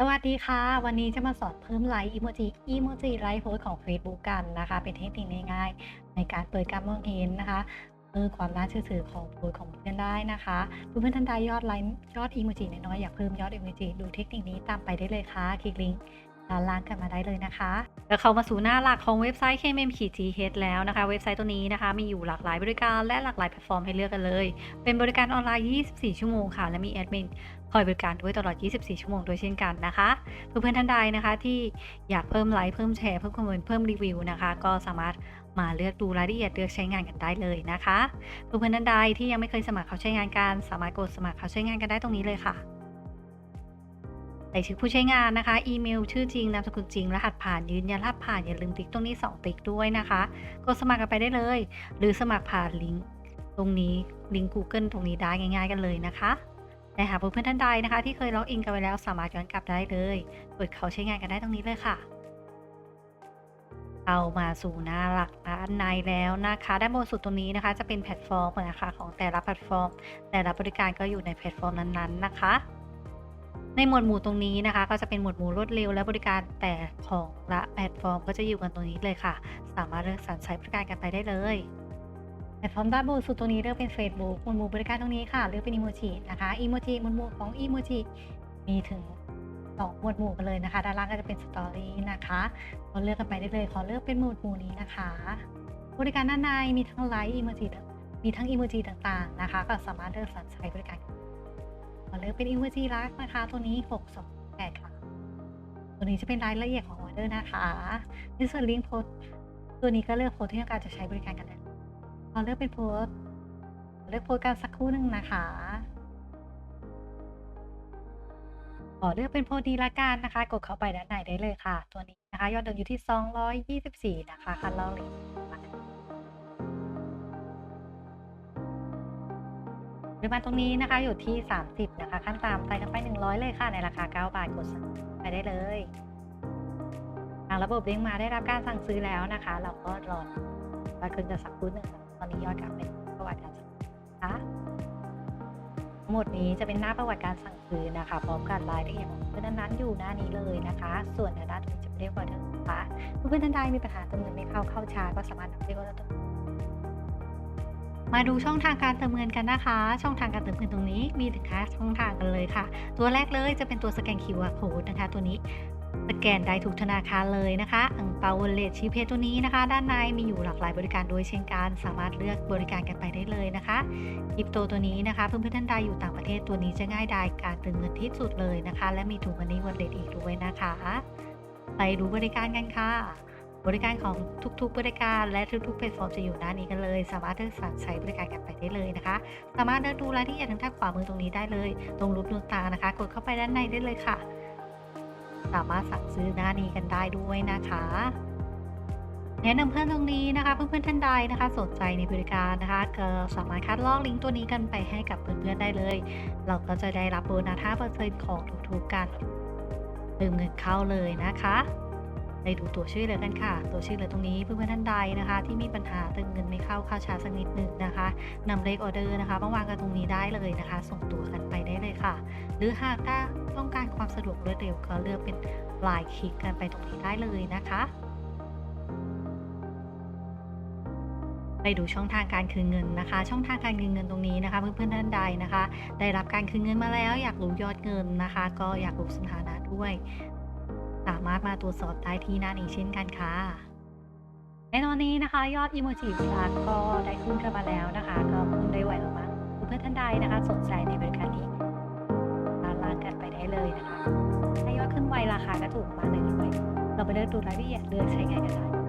สวัสดีค่ะ วันนี้จะมาสอนเพิ่มไลค์อีโมจิอีโมจิไลค์โพสของ Facebook กันนะคะ เป็นเทคนิคง่ายๆ ในการเปิดการมองเห็นนะคะเพิ่มความน่าเชื่อถือของโพสของเพื่อนได้นะคะเพื่อนๆท่านใดยอดไลค์ยอดอีโมจิน้อยๆอยากเพิ่มยอดอีโมจิดูเทคนิคนี้ตามไปได้เลยค่ะ คลิกลิงก์ ด้านล่างกันมาได้เลยนะคะแล้วเข้ามาสู่หน้าหลักของเว็บไซต์ KMM-GH แล้วนะคะ เว็บไซต์ตัวนี้นะคะ มีอยู่หลากหลายบริการและหลากหลายแพลตฟอร์มให้เลือกกันเลย เป็นบริการออนไลน์ 24 ชั่วโมงค่ะ และมีแอดมินคอยบริการด้วยตลอด 24 ชั่วโมงโดยเช่นกันนะคะ เพื่อนๆท่านใดนะคะ ที่อยากเพิ่มไลค์เพิ่มแชร์เพิ่มคอมเมนต์เพิ่มรีวิวนะคะ ก็สามารถมาเลือกดูรายละเอียดเลือกใช้งานกันได้เลยนะคะ เพื่อนๆท่านใดที่ยังไม่เคยสมัครเขาใช้งานกันสามารถกดสมัครเขาใช้งานกันได้ตรงนี้เลยค่ะ ใส่ชื่อผู้ใช้งานนะคะ อีเมล ชื่อจริง นามสกุลจริง รหัสผ่าน ยืนยันรหัสผ่าน อย่าลืมติ๊กตรงนี้ 2 ติ๊กด้วยนะคะ กดสมัครกันไปได้เลย หรือสมัครผ่านลิงก์ตรงนี้ ลิงก์ Google ตรงนี้ได้ง่าย ๆ กันเลยนะคะแต่หากเพื่อนท่านใดนะคะ ที่เคยล็อกอินกันไว้แล้วสามารถย้อนกลับได้เลยเปิดเขาใช้งานกันได้ตรงนี้เลยค่ะ เอามาสู่หน้าหลักด้านในแล้วนะคะ ด้านบนสุดตรงนี้นะคะ จะเป็นแพลตฟอร์มนะคะของแต่ละแพลตฟอร์ม แต่ละบริการก็อยู่ในแพลตฟอร์มนั้นๆนะคะ ในหมวดหมู่ตรงนี้นะคะ ก็จะเป็นหมวดหมู่รวดเร็วและบริการแต่ของละแพลตฟอร์ม ก็จะอยู่กันตรงนี้เลยค่ะ สามารถเลือกสรรใช้บริการกันไปได้เลยแพลตฟอร์มด้านบนสุดตรงนี้เลือกเป็น Facebook หมวดหมู่บริการตรงนี้ค่ะเลือกเป็นอีโมจินะคะอีโมจิหมวดหมู่ของอีโมจิมีถึงสองหมวดหมู่กันเลยนะคะ ด้านล่างก็จะเป็นสตอรี่นะคะก็เลือกกันไปได้เลยขอเลือกเป็นหมวดหมู่นี้นะคะ บริการด้านในมีทั้งไลค์อีโมจิมีทั้งอีโมจิต่างๆนะคะ ก็สามารถเลือกสรรใช้บริการ อเลือกเป็นอีโมจิรักนะคะ ตัวนี้ 628 ค่ะ ตัวนี้จะเป็นรายละเอียดของออเดอร์นะคะในส่วนลิงก์โพสต์ตัวนี้ก็เลือกโพสต์ที่ต้องการจะใช้บริการกันได้ขอเลือกเป็นโพสต์เลือกโพสต์กันสักครู่หนึ่งนะคะขอเลือกเป็นโพสนี้ละกันนะคะ กดเข้าไปด้านในได้เลยค่ะ ตัวนี้นะคะ ยอดเดิมอยู่ที่ 224 นะคะคันลอกลิง ริมาณตรงนี้นะคะ อยู่ที่ 30 นะคะ ขั้นต่ำใส่กันไป 100 เลยค่ะ ในราคา 9 บาทกดสั่งไปได้เลยทางระบบเด้งมาได้รับการสั่งซื้อแล้วนะคะ เราก็รอว่าคืนจะสักครู่หนึ่งตอนนี้ยอดกลับเป็นประวัติการสั่งนะคะหมดนี้จะเป็นหน้าประวัติการสั่งซื้อนะคะ พร้อมกับรายละเอียดของเพื่อนนั้นอยู่หน้านี้เลยนะคะ ส่วนในด้านนี้จะเรียกว่าเดิมนะคะเพื่อนๆท่านใดมีปัญหาติมเงินไม่เข้าเข้าช้าก็สามารถนำเรียกว่าเติม มาดูช่องทางการเติมเงินกันนะคะ ช่องทางการเติมเงินตรงนี้มีถึงห้าช่องทางกันเลยค่ะ ตัวแรกเลยจะเป็นตัวสแกน QR code นะคะ ตัวนี้สแกนได้ทุกธนาคารเลยนะคะอังเปาวอลเลตชีเพตัวนี้นะคะ ด้านในมีอยู่หลากหลายบริการโดยเช่นกันสามารถเลือกบริการกันไปได้เลยนะคะคริปโตตัวนี้นะคะ เพื่อนๆท่านใดอยู่ต่างประเทศตัวนี้จะง่ายดายการเติมเงินที่สุดเลยนะคะ และมีถูกมันนี่วอลเลตอีกด้วยนะคะ ไปดูบริการกันค่ะ บริการของทุกๆ บริการและทุกๆแพลตฟอร์มจะอยู่ด้านนี้กันเลย สามารถเลือกสรรใช้บริการกันไปได้เลยนะคะ สามารถเลือกดูรายละเอียดทางด้านขวามือตรงนี้ได้เลย ตรงรูปดวงตานะคะ กดเข้าไปด้านในได้เลยค่ะ สามารถสั่งซื้อหน้านี้กันได้ด้วยนะคะแนะนำเพื่อนตรงนี้นะคะเพื่อนๆท่านใดนะคะสนใจในบริการนะคะก็สามารถคัดลอกลิงก์ตัวนี้กันไปให้กับเพื่อนๆได้เลย เราก็จะได้รับโบนัส5%ของทุกๆการเติมเงินเข้าเลยนะคะ ไปดูตัวช่วยเหลือกันค่ะ ตัวช่วยเหลือตรงนี้เพื่อนๆท่านใดนะคะ ที่มีปัญหาเติมเงินไม่เข้าเข้าช้าสักนิดหนึ่งนะคะนำเลขออเดอร์นะคะมาวางกันตรงนี้ได้เลยนะคะ ส่งตัวกันไปได้เลยค่ะ หรือหากถ้าต้องการความสะดวกรวดเร็วก็เลือกเป็นลายคลิกกันไปตรงนี้ได้เลยนะคะไปดูช่องทางการคืนเงินนะคะ ช่องทางการคืนเงินตรงนี้นะคะ เพื่อนๆท่านใดนะคะ ได้รับการคืนเงินมาแล้ว อยากรู้ยอดเงินนะคะ ก็อยากรู้สถานะด้วย สามารถมาตรวจสอบได้ที่นั่นอีกเช่นกันค่ะในตอนนี้นะคะ ยอดอีโมจิพลัสก็ได้ขึ้นกันมาแล้วนะคะ ก็ขึ้นได้ไวมากๆเพื่อนท่านใดนะคะ สนใจในบริการนี้ตามร้านกันไปได้เลยนะคะถ้ายอดขึ้นไวราคาก็ถูกมากเลยด้วยเราไปเลือกดูรายละเอียดเลือกใช้งานกันได้